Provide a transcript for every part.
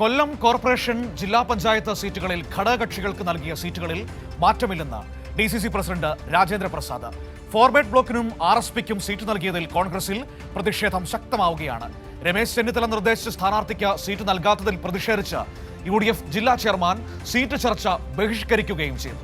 കൊല്ലം corporation ജില്ലാ പഞ്ചായത്ത് സീറ്റുകളിൽ ഘടകകക്ഷികൾക്ക് നൽകിയ സീറ്റുകളിൽ മാറ്റമില്ലെന്ന് D C C president Rajendra Prasad. Forward ബ്ലോക്കിനും R S പിക്കും സീറ്റ് നൽകിയതിൽ കോൺഗ്രസിൽ പ്രതിഷേധം ശക്തമാവുകയാണ്. രമേശ് ചെന്നിത്തല നിർദ്ദേശിച്ച സ്ഥാനാർത്ഥിക്ക് സീറ്റ് നൽകാത്തതിൽ പ്രതിഷേധിച്ച് യു ജില്ലാ ചെയർമാൻ സീറ്റ് ചർച്ച ബഹിഷ്കരിക്കുകയും ചെയ്തു.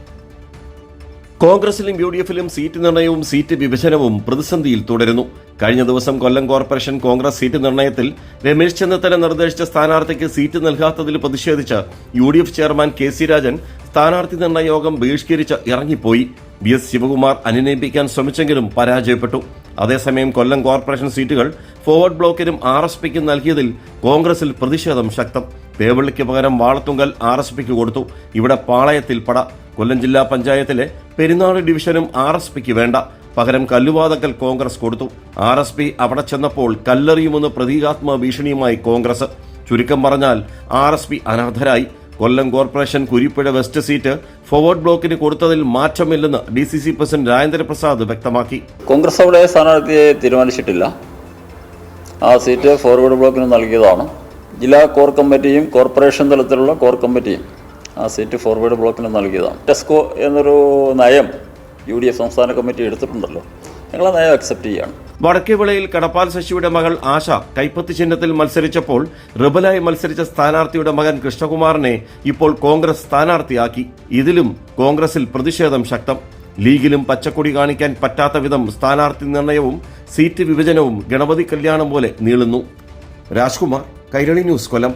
കോൺഗ്രസിലും യു ഡി എഫിലും സീറ്റ് നിർണയവും സീറ്റ് വിഭജനവും പ്രതിസന്ധിയിൽ തുടരുന്നു. കഴിഞ്ഞ ദിവസം കൊല്ലം കോർപ്പറേഷൻ കോൺഗ്രസ് സീറ്റ് നിർണയത്തിൽ രമേശ് ചെന്നിത്തല നിർദ്ദേശിച്ച സ്ഥാനാർത്ഥിക്ക് സീറ്റ് നൽകാത്തതിൽ പ്രതിഷേധിച്ച് U D F chairman K C Rajan സ്ഥാനാർത്ഥി നിർണയ യോഗം ബഹിഷ്കരിച്ച് ഇറങ്ങിപ്പോയി. ബി എസ് ശിവകുമാർ അനുനയിപ്പിക്കാൻ ശ്രമിച്ചെങ്കിലും പരാജയപ്പെട്ടു. അതേസമയം കൊല്ലം കോർപ്പറേഷൻ സീറ്റുകൾ ഫോർവേഡ് ബ്ലോക്കിനും ആർ എസ് പിക്കും നൽകിയതിൽ കോൺഗ്രസിൽ പ്രതിഷേധം ശക്തം. പേവള്ളിക്ക് പകരം വാളത്തുങ്കൽ ആർ എസ് പിക്ക് കൊടുത്തു. ഇവിടെ പാളയത്തിൽ പട. കൊല്ലം ജില്ലാ പഞ്ചായത്തിലെ പെരുന്നാട് ഡിവിഷനും ആർ എസ് പിക്ക് വേണ്ട. പകരം കല്ലുവാതക്കൽ കോൺഗ്രസ് കൊടുത്തു. ആർ എസ് പി അവിടെ ചെന്നപ്പോൾ കല്ലെറിയുമെന്ന് പ്രതീകാത്മക ഭീഷണിയുമായി കോൺഗ്രസ്. ചുരുക്കം പറഞ്ഞാൽ R S P അനർഹരായി. Kollam corporation Kurippuzha west seat forward ബ്ലോക്കിന് കൊടുത്തതിൽ മാറ്റമില്ലെന്ന് D C C president Rajendra Prasad വ്യക്തമാക്കി. കോൺഗ്രസ് അവിടെ സ്ഥാനാർത്ഥിയെ തീരുമാനിച്ചിട്ടില്ല. ആ സീറ്റ് ഫോർവേഡ് ബ്ലോക്കിന് നൽകിയതാണ്. ജില്ലാ കോർ കമ്മിറ്റിയും കോർപ്പറേഷൻ തലത്തിലുള്ള കോർ കമ്മിറ്റിയും ആ സീറ്റ് ഫോർവേഡ് ബ്ലോക്കിന് നൽകിയതാണ്. ടെസ്കോ എന്നൊരു നയം യു ഡി എഫ് സംസ്ഥാന കമ്മിറ്റി എടുത്തിട്ടുണ്ടല്ലോ. ഞങ്ങൾ ആ നയം അക്സെപ്റ്റ് ചെയ്യാണ്. വടക്കേവിളയിൽ കടപ്പാൽ ശശിയുടെ മകൾ ആശ കൈപ്പത്തി ചിഹ്നത്തിൽ മത്സരിച്ചപ്പോൾ റിബലായി മത്സരിച്ച സ്ഥാനാർത്ഥിയുടെ മകൻ കൃഷ്ണകുമാറിനെ ഇപ്പോൾ കോൺഗ്രസ് സ്ഥാനാർത്ഥിയാക്കി. ഇതിലും കോൺഗ്രസിൽ പ്രതിഷേധം ശക്തം. ലീഗിലും പച്ചക്കൊടി കാണിക്കാൻ പറ്റാത്ത വിധം സ്ഥാനാർത്ഥി നിർണയവും സീറ്റ് വിഭജനവും ഗണപതി കല്യാണം പോലെ നീളുന്നു. രാജ്കുമാർ കൈരളി ന്യൂസ് കൊല്ലം.